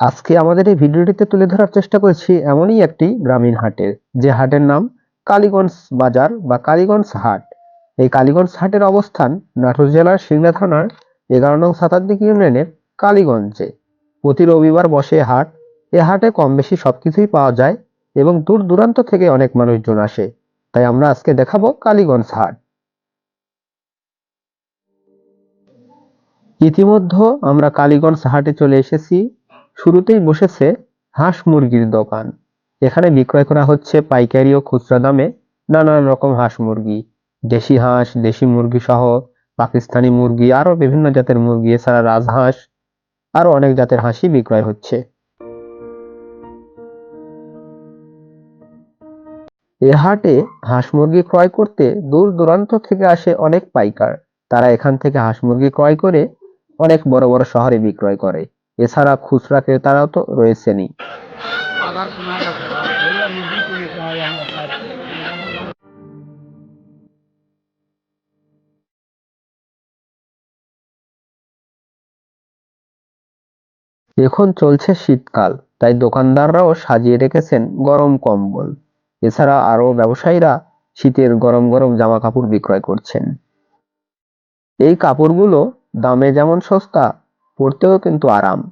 আজকে আমাদের এই ভিডিওটিতে তুলে ধরার চেষ্টা করেছি এমনই একটি গ্রামীণ হাটের, যে হাটের নাম কালীগঞ্জ বাজার বা কালীগঞ্জ হাট। এই কালীগঞ্জ হাটের অবস্থান নাটোর জেলার সিংড়া থানার এগারো নং শতাব্দীক ইউনিয়নের কালীগঞ্জে। প্রতি রবিবার বসে হাট। এ হাটে কম বেশি সব কিছুই পাওয়া যায় এবং দূর দূরান্ত থেকে অনেক মানুষজন আসে। তাই আমরা আজকে দেখাবো কালীগঞ্জ হাট। ইতিমধ্যে আমরা কালীগঞ্জ হাটে চলে এসেছি। শুরুতেই বসেছে হাঁস মুরগির দোকান। এখানে বিক্রয় করা হচ্ছে পাইকারি ও খুচরা দামে নানান রকম হাঁস মুরগি। দেশি হাঁস, দেশি মুরগি সহ পাকিস্তানি মুরগি আরও বিভিন্ন জাতের মুরগি, এছাড়া রাজহাঁস আরও অনেক জাতের হাঁসই বিক্রয় হচ্ছে। এ হাটে হাঁস মুরগি ক্রয় করতে দূর দূরান্ত থেকে আসে অনেক পাইকার। তারা এখান থেকে হাঁস মুরগি ক্রয় করে অনেক বড় বড় শহরে বিক্রয় করে। এছাড়া খুচরা ক্রেতারাও তো রয়েছেনই। এখন চলছে শীতকাল, তাই দোকানদাররাও সাজিয়ে রেখেছেন গরম কম্বল। এছাড়া আরও ব্যবসায়ীরা শীতের গরম গরম জামা কাপড় বিক্রয় করছেন। এই কাপড়গুলো দামে যেমন সস্তা পরতেও কিন্তু আরাম।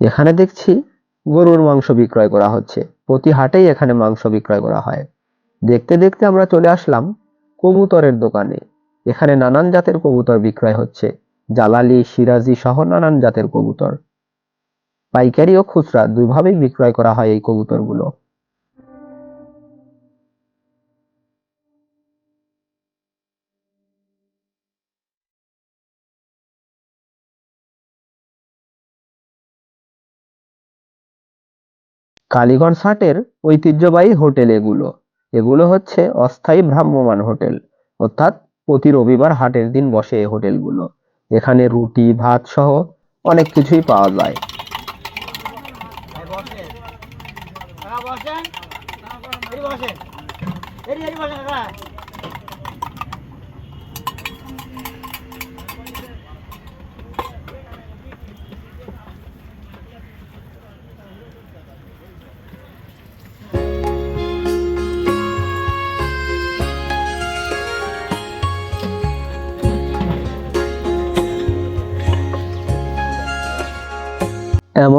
এখানে দেখছি গরুর মাংস বিক্রয় করা হচ্ছে। প্রতি হাটেই এখানে মাংস বিক্রয় করা হয়। দেখতে দেখতে আমরা চলে আসলাম কবুতরের দোকানে। এখানে নানান জাতের কবুতর বিক্রয় হচ্ছে। জালালি, সিরাজি সহ নানান জাতের কবুতর। পাইকারি ও খুচরা দুইভাবেই বিক্রয় করা হয় এই কবুতরগুলো। কালীগঞ্জ হাটের ঐতিহ্যবাহী হোটেল এগুলো এগুলো হচ্ছে অস্থায়ী ভ্রাম্যমান হোটেল অর্থাৎ প্রতি রবিবার হাটের দিন বসে এই হোটেলগুলো এখানে রুটি ভাত সহ অনেক কিছুই পাওয়া যায়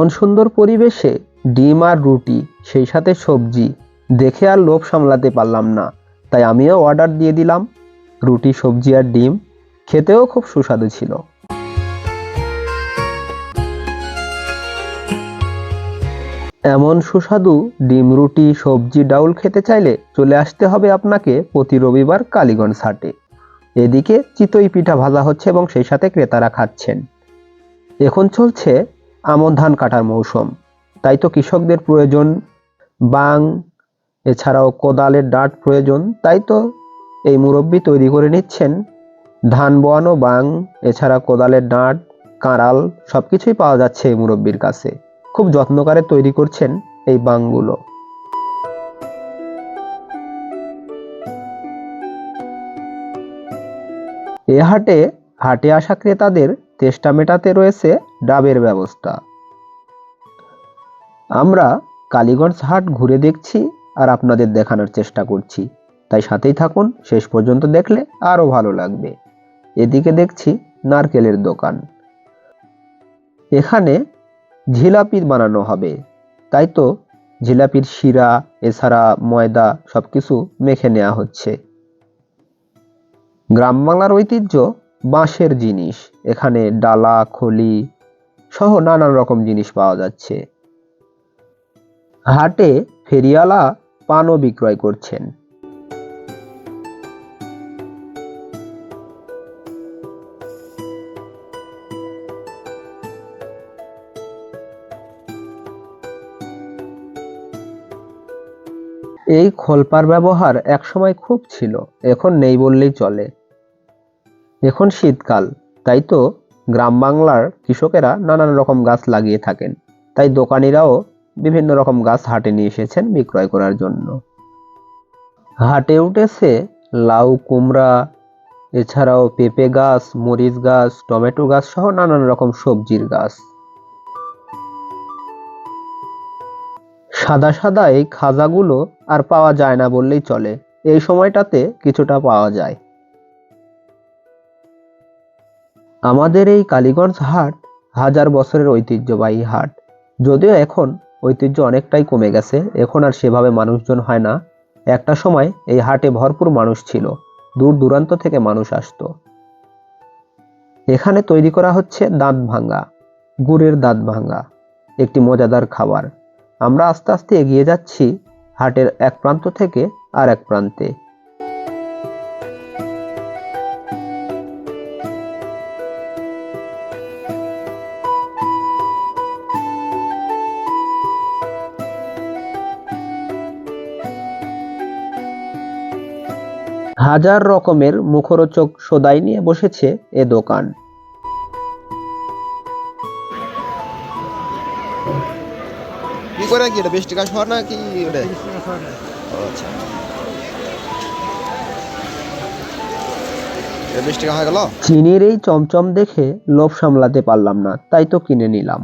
এমন সুন্দর পরিবেশে ডিম আর রুটি, সেই সাথে সবজি, দেখে আর লোভ সামলাতে পারলাম না। তাই আমিও অর্ডার দিয়ে দিলাম রুটি, সবজি আর ডিম। খেতেও খুব সুস্বাদু ছিল। এমন সুস্বাদু ডিম, রুটি, সবজি, ডাউল খেতে চাইলে চলে আসতে হবে আপনাকে প্রতি রবিবার কালীগঞ্জ হাটে। এদিকে চিতই পিঠা ভাজা হচ্ছে এবং সেই সাথে ক্রেতারা খাচ্ছেন। এখন চলছে আমন ধান কাটার মৌসুম। তাই তো কৃষকদের প্রয়োজন বাং, এছাড়াও কোদালের ডাট প্রয়োজন। তাই তো এই মুরব্বি তৈরি করে নিচ্ছেন ধান বোয়ানো, বাং, এছাড়া কোদালের ডাঁট, কাঁড়াল সব কিছুই পাওয়া যাচ্ছে এই মুরব্বির কাছে। খুব যত্নকারে তৈরি করছেন এই বাংগুলো। এ হাটে হাটে আসা ক্রেতাদের তেষ্টা মেটাতে রয়েছে ডাবের ব্যবস্থা। আমরা কালীগঞ্জ হাট ঘুরে দেখছি আর আপনাদের দেখানোর চেষ্টা করছি। তাই সাথেই থাকুন, শেষ পর্যন্ত দেখলে আরও ভালো লাগবে। এদিকে দেখছি নারকেলের দোকান। এখানে জিলাপি বানানো হবে। তাই তো জিলাপির শিরা, এছাড়া ময়দা সবকিছু মেখে নেওয়া হচ্ছে। গ্রাম বাংলার ঐতিহ্য বাঁশের জিনিস, এখানে ডালা, খলি সহ নানান রকম জিনিস পাওয়া যাচ্ছে। হাটে ফেরিওয়ালা পানও বিক্রয় করছেন। এই খোলপার ব্যবহার একসময় খুব ছিল, এখন নেই বললেই চলে। এখন শীতকাল, তাই তো গ্রাম বাংলার কৃষকেরা নানান রকম গাছ লাগিয়ে থাকেন। তাই দোকানিরাও বিভিন্ন রকম গাছ হাটে নিয়ে এসেছেন বিক্রয় করার জন্য। হাটে উঠেছে লাউ, কুমড়া, এছাড়াও পেঁপে গাছ, মরিচ গাছ, টমেটো গাছ সহ নানান রকম সবজির গাছ। সাদা সাদা এই খাজাগুলো আর পাওয়া যায় না বললেই চলে। এই সময়টাতে কিছুটা পাওয়া যায়। আমাদের এই কালীগঞ্জ হাট হাজার বছরের ঐতিহ্যবাহী হাট। যদিও এখন ঐতিহ্য অনেকটাই কমে গেছে, এখন আর সেভাবে মানুষজন হয় না। একটা সময় এই হাটে ভরপুর মানুষ ছিল, দূর দূরান্ত থেকে মানুষ আসতো। এখানে তৈরি করা হচ্ছে দাঁত ভাঙ্গা, গুড়ের দাঁত ভাঙ্গা, একটি মজাদার খাবার। আমরা আস্তে আস্তে এগিয়ে যাচ্ছি হাটের এক প্রান্ত থেকে আর এক প্রান্তে। হাজার রকমের মুখরোচক সদাই নিয়ে বসেছে এ দোকান। কি করে কি এটা বেশ টাকা শহর না কি ওটা আচ্ছা। চিনির এই চমচম দেখে লোভ সামলাতে পারলাম না তাই তো কিনে নিলাম।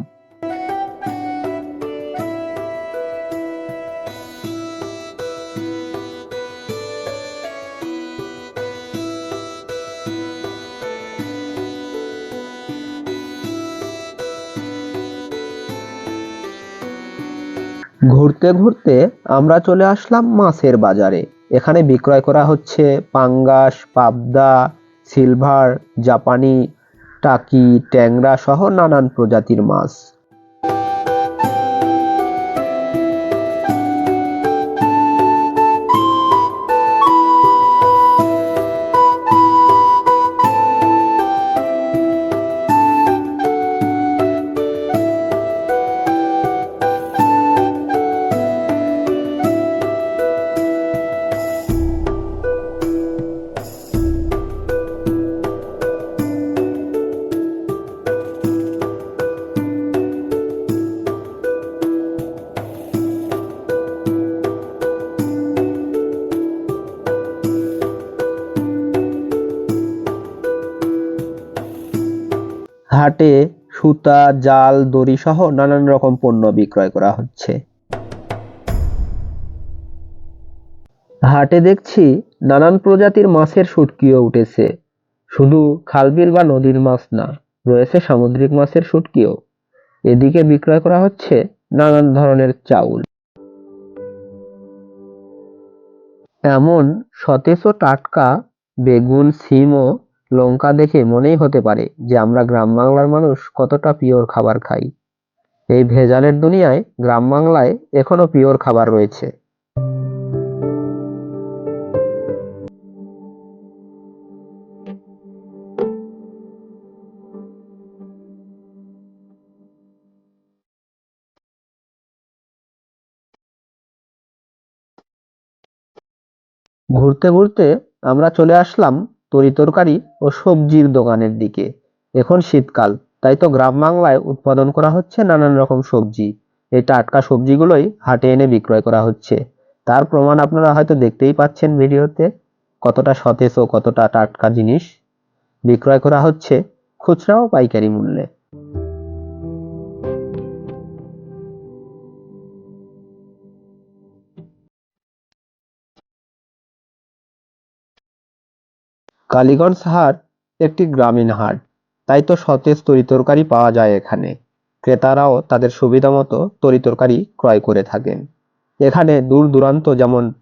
ঘুরতে ঘুরতে আমরা চলে আসলাম মাছের বাজারে। এখানে বিক্রয় করা হচ্ছে পাঙ্গাস, পাবদা, সিলভার, জাপানি, টাকি, ট্যাংরা সহ নানান প্রজাতির মাছ। হাটে সুতা, জাল, দড়ি সহ নানান রকম পণ্য বিক্রয় করা হচ্ছে। হাটে দেখছি নানান প্রজাতির মাছের শুটকিও উঠেছে। শুধু খালবিল বা নদীর মাছ না, রয়েছে সামুদ্রিক মাছের শুটকিও এদিকে বিক্রয় করা হচ্ছে নানান ধরনের চাউল। এমন সতেজ টাটকা বেগুন, সিম ও লঙ্কা দেখে মনেই হতে পারে যে আমরা গ্রাম বাংলার মানুষ কতটা পিওর খাবার খাই। এই ভেজালের দুনিয়ায় গ্রাম বাংলায় এখনও পিওর খাবার রয়েছে। ঘুরতে ঘুরতে আমরা চলে আসলাম তরি তরকারি ও সবজির দোকানের দিকে। এখন শীতকাল, তাই তো গ্রাম বাংলায় উৎপাদন করা হচ্ছে নানান রকম সবজি। এই টাটকা সবজিগুলোই হাটে এনে বিক্রয় করা হচ্ছে। তার প্রমাণ আপনারা হয়তো দেখতেই পাচ্ছেন ভিডিওতে, কতটা সতেজ ও কতটা টাটকা জিনিস। বিক্রয় করা হচ্ছে খুচরা ও পাইকারি মূল্যে। কালীগঞ্জ হাট একটি গ্রামীণ হাট। তাই তো সতেজ তরিতরকারি পাওয়া যায় এখানে। ক্রেতারাও তাদের সুবিধা মতো তরিতরকারি ক্রয় করে থাকেন। এখানে দূর দূরান্ত যেমন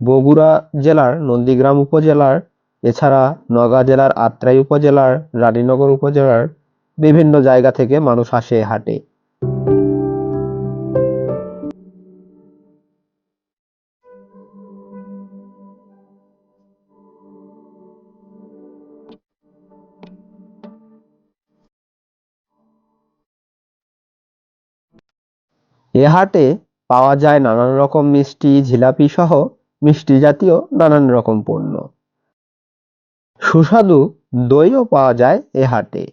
বগুড়া জেলার, নন্দীগ্রাম উপজেলার, এছাড়া নওগাঁ জেলার, আত্রাই উপজেলার, রানীনগর উপজেলার বিভিন্ন জায়গা থেকে মানুষ আসে হাটে। এ হাটে পাওয়া যায় নানান রকম মিষ্টি, জিলাপি সহ মিষ্টি জাতীয় নানান রকম পণ্য। সুস্বাদু দইও পাওয়া যায় এ হাটে।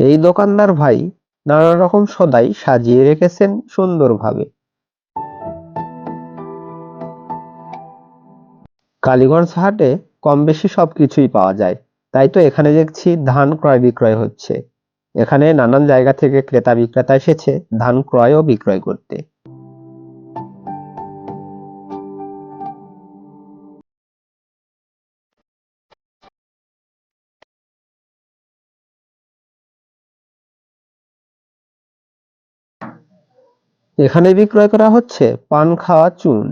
এই দোকানদার ভাই নানা রকম সদাই সাজিয়ে রেখেছেন সুন্দরভাবে। কালীগঞ্জ হাটে কম বেশি সবকিছুই পাওয়া যায়। তাই তো এখানে দেখছি ধান ক্রয় বিক্রয় হচ্ছে। এখানে নানান জায়গা থেকে ক্রেতা বিক্রেতা এসেছে ধান ক্রয় ও বিক্রয় করতে। এখানে বিক্রয় করা হচ্ছে পান খাওয়া চুন।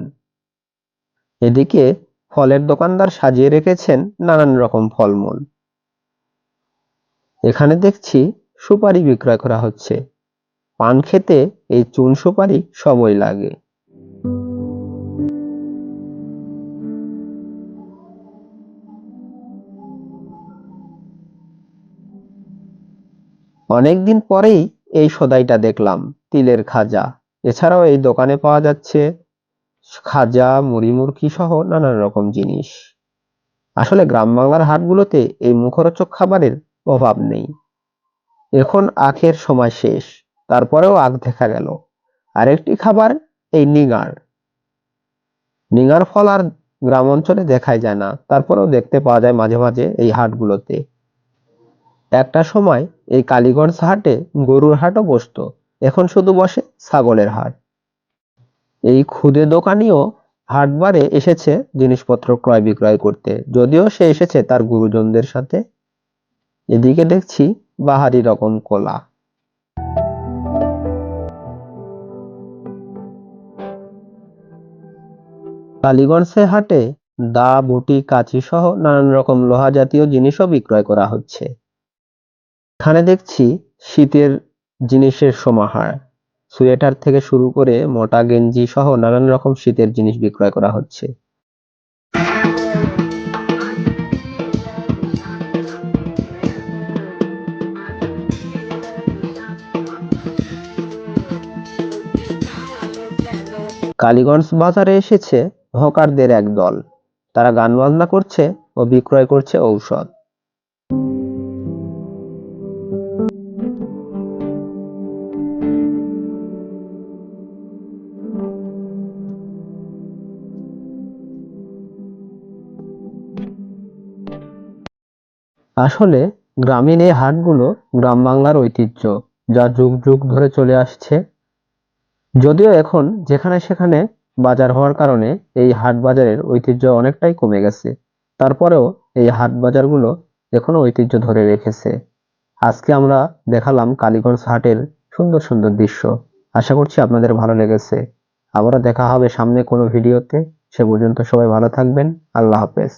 এদিকে ফলের দোকানদার সাজিয়ে রেখেছেন নানান রকম ফলমূল। এখানে দেখছি সুপারি বিক্রয় করা হচ্ছে। পান খেতে এই চুন সুপারি সময় লাগে। অনেকদিন পরেই এই সদাইটা দেখলাম, তিলের খাজা। এছাড়াও এই দোকানে পাওয়া যাচ্ছে খাজা, মুড়ি মুড়কি সহ নানান রকম জিনিস। আসলে গ্রাম বাংলার হাটগুলোতে এই মুখরোচক খাবারের অভাব নেই। এখন আখের সময় শেষ, তারপরেও আখ দেখা গেল। আরেকটি খাবার, এই নিঙার। নিঙার ফল আর গ্রাম অঞ্চলে দেখাই যায় না, তারপরেও দেখতে পাওয়া যায় মাঝে মাঝে এই হাটগুলোতে। একটা সময় এই কালীগঞ্জ হাটে গরুর হাটও বসতো, এখন শুধু বসে ছাগলের হাট। এই খুদে দোকানিও হাটবারে এসেছে জিনিসপত্র ক্রয় বিক্রয় করতে, যদিও সে এসেছে তার গুরুজনদের সাথে এদিকে দেখছি বাহারি রকম কলা। কালীগঞ্জের হাটে দা, বটি, কাঁচি সহ নানান রকম লোহা জাতীয় জিনিসও বিক্রয় করা হচ্ছে। এখানে দেখছি শীতের জিনিসের সমাহার। সোয়েটার থেকে শুরু করে মোটা গেঞ্জি সহ নানান রকম শীতের জিনিস বিক্রয় করা হচ্ছে। কালীগঞ্জ বাজারে এসেছে হকারদের এক দল। তারা গান বাজনা করছে ও বিক্রয় করছে ঔষধ। আসলে গ্রামীণ এই হাটগুলো গ্রাম বাংলার ঐতিহ্য, যা যুগ যুগ ধরে চলে আসছে যদিও এখন যেখানে সেখানে বাজার হওয়ার কারণে এই হাট বাজারের ঐতিহ্য অনেকটাই কমে গেছে। তারপরেও এই হাট বাজারগুলো এখনও ঐতিহ্য ধরে রেখেছে। আজকে আমরা দেখালাম কালীগঞ্জ হাটের সুন্দর সুন্দর দৃশ্য। আশা করছি আপনাদের ভালো লেগেছে। আবারও দেখা হবে সামনে কোনো ভিডিওতে। সে পর্যন্ত সবাই ভালো থাকবেন। আল্লাহ হাফেজ।